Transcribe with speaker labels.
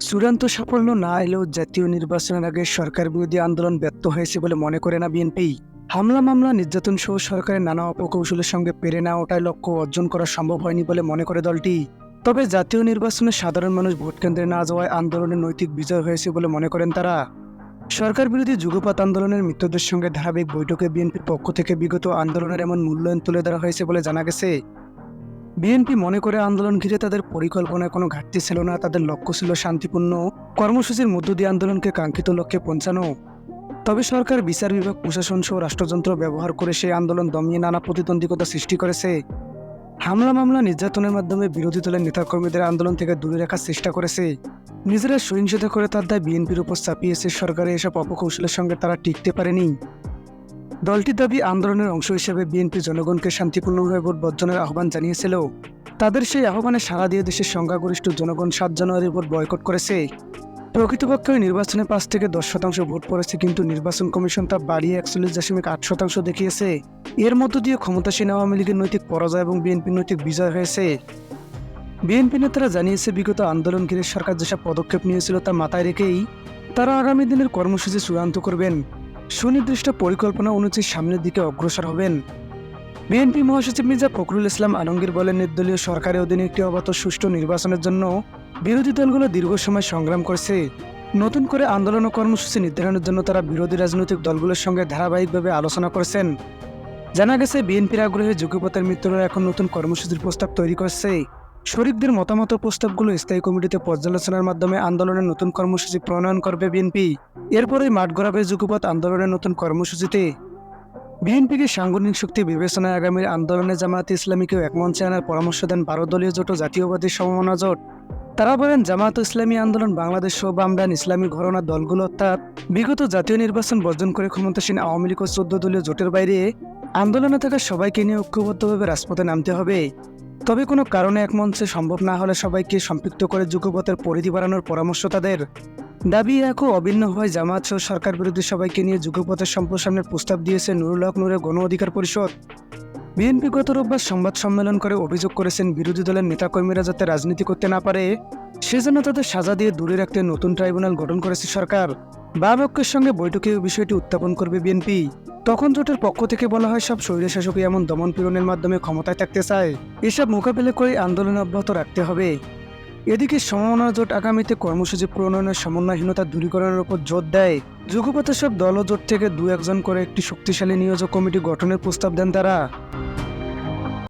Speaker 1: চূড়ান্ত সাফল্য না এলেও জাতীয় নির্বাচনের আগে সরকার বিরোধী আন্দোলন ব্যর্থ হয়েছে বলে মনে করে না বিএনপি। হামলা মামলা, নির্যাতন সহ সরকারের নানা অপকৌশলের সঙ্গে পেরে না ওঠায় লক্ষ্য অর্জন করা সম্ভব হয়নি বলে মনে করে দলটি। তবে জাতীয় নির্বাচনে সাধারণ মানুষ ভোট কেন্দ্রে না যাওয়ায় আন্দোলনের নৈতিক বিজয় হয়েছে বলে মনে করেন তারা। সরকার বিরোধী যুগপাত আন্দোলনের মৃত্যুদের সঙ্গে ধারাবাহিক বৈঠকে বিএনপির পক্ষ থেকে বিগত আন্দোলনের এমন মূল্যায়ন তুলে ধরা হয়েছে বলে জানা গেছে। বিএনপি মনে করে আন্দোলন ঘিরে তাদের পরিকল্পনায় কোনো ঘাটতি ছিল না, তাদের লক্ষ্য ছিল শান্তিপূর্ণ কর্মসূচির মধ্য দিয়ে আন্দোলনকে কাঙ্ক্ষিত লক্ষ্যে পৌঁছানো। তবে সরকার, বিচার বিভাগ, প্রশাসন সহ রাষ্ট্রযন্ত্র ব্যবহার করে সেই আন্দোলন দমিয়ে নানা প্রতিদ্বন্দ্বিতা সৃষ্টি করেছে। হামলা মামলা নির্যাতনের মাধ্যমে বিরোধী দলের নেতাকর্মীদের আন্দোলন থেকে দূরে রাখার চেষ্টা করেছে। নিজেরা সহিংসতা করে তার দায় বিএনপির উপর চাপিয়েছে সরকারের এসব অপকৌশলের সঙ্গে তারা টিকতে পারেনি। দলটির দাবি, আন্দোলনের অংশ হিসেবে বিএনপি জনগণকে শান্তিপূর্ণভাবে ভোট বর্জনের আহ্বান জানিয়েছিল। তাদের সেই আহ্বানে সাড়া দিয়ে দেশের সংখ্যাগরিষ্ঠ জনগণ সাত জানুয়ারির ভোট বয়কট করেছে। প্রকৃতপক্ষে ওই নির্বাচনে পাঁচ থেকে দশ শতাংশ ভোট পড়েছে, কিন্তু নির্বাচন কমিশন তা বাড়িয়ে একচল্লিশ দশমিক আট শতাংশ দেখিয়েছে। এর মধ্য দিয়ে ক্ষমতাসীন আওয়ামী লীগের নৈতিক পরাজয় এবং বিএনপির নৈতিক বিজয় হয়েছে। বিএনপি নেতারা জানিয়েছে, বিগত আন্দোলন ঘিরে সরকার যেসব পদক্ষেপ নিয়েছিল তা মাথায় রেখেই তারা আগামী দিনের কর্মসূচি চূড়ান্ত করবেন। সুনির্দিষ্ট পরিকল্পনা অনুযায়ী সামনের দিকে অগ্রসর হবেন। বিএনপি মহাসচিব মির্জা ফখরুল ইসলাম আলমগীর বলেন, নির্দলীয় সরকারের অধীনে একটি অবাধ সুষ্ঠু নির্বাচনের জন্য বিরোধী দলগুলো দীর্ঘ সময় সংগ্রাম করছে। নতুন করে আন্দোলন ও কর্মসূচি নির্ধারণের জন্য তারা বিরোধী রাজনৈতিক দলগুলোর সঙ্গে ধারাবাহিকভাবে আলোচনা করেছেন। জানা গেছে, বিএনপির আগ্রহে যুগপথের মিত্ররা এখন নতুন কর্মসূচির প্রস্তাব তৈরি করছে। শরিকদের মতামত প্রস্তাবগুলো স্থায়ী কমিটিতে পর্যালোচনার মাধ্যমে আন্দোলনের নতুন কর্মসূচি প্রণয়ন করবে বিএনপি। এরপরেই মাঠ গড়াবে যুগপথ আন্দোলনের নতুন কর্মসূচিতে বিএনপিকে সাংগঠনিক শক্তি বিবেচনায় আগামীর আন্দোলনে জামায়াতে ইসলামীকেও এক মঞ্চে আনার পরামর্শ দেন বারো দলীয় জোট ও জাতীয়বাদী সমমনা জোট। তারা বলেন, জামায়াত ইসলামী আন্দোলন বাংলাদেশ সহ বামডান ইসলামী ঘরনা দলগুলো অর্থাৎ বিগত জাতীয় নির্বাচন বর্জন করে ক্ষমতাসীন আওয়ামী লীগ ও চোদ্দ দলীয় জোটের বাইরে আন্দোলনে থাকা সবাইকে নিয়ে ঐক্যবদ্ধভাবে রাজপথে নামতে হবে। তবে কোনো কারণে এক মঞ্চে সম্ভব না হলে সবাইকে সম্পৃক্ত করে যুগপথের পরিধি বাড়ানোর পরামর্শ তাদের। দাবি একও অভিন্ন হয় জামাত সহ সরকার বিরোধী সবাইকে নিয়ে যুগপথের সম্প্রসারণের প্রস্তাব দিয়েছে নুরুল হক নূরের গণ অধিকার পরিষদ। বিএনপি গত রোববার সংবাদ সম্মেলন করে অভিযোগ করেছেন বিরোধী দলের নেতাকর্মীরা যাতে রাজনীতি করতে না পারে, সেজন্য তাদের সাজা দিয়ে দূরে রাখতে নতুন ট্রাইব্যুনাল গঠন করেছে সরকার। বাপক্ষের সঙ্গে বৈঠকে বিষয়টি উত্থাপন করবে বিএনপি। তখন জোটের পক্ষ থেকে বলা হয়, সব স্বৈরশাসকই এমন দমন পীড়নের মাধ্যমে ক্ষমতায় থাকতে চায়। এসব মোকাবিলা করে আন্দোলন অব্যাহত রাখতে হবে। এদিকে সমমনা জোট আগামীতে কর্মসূচি প্রণয়নের সমন্বয়হীনতা দূরীকরণের উপর জোর দেয়। যুগপথের সব দল জোট থেকে দু একজন করে একটি শক্তিশালী নিয়োজক কমিটি গঠনের প্রস্তাব দেন তারা।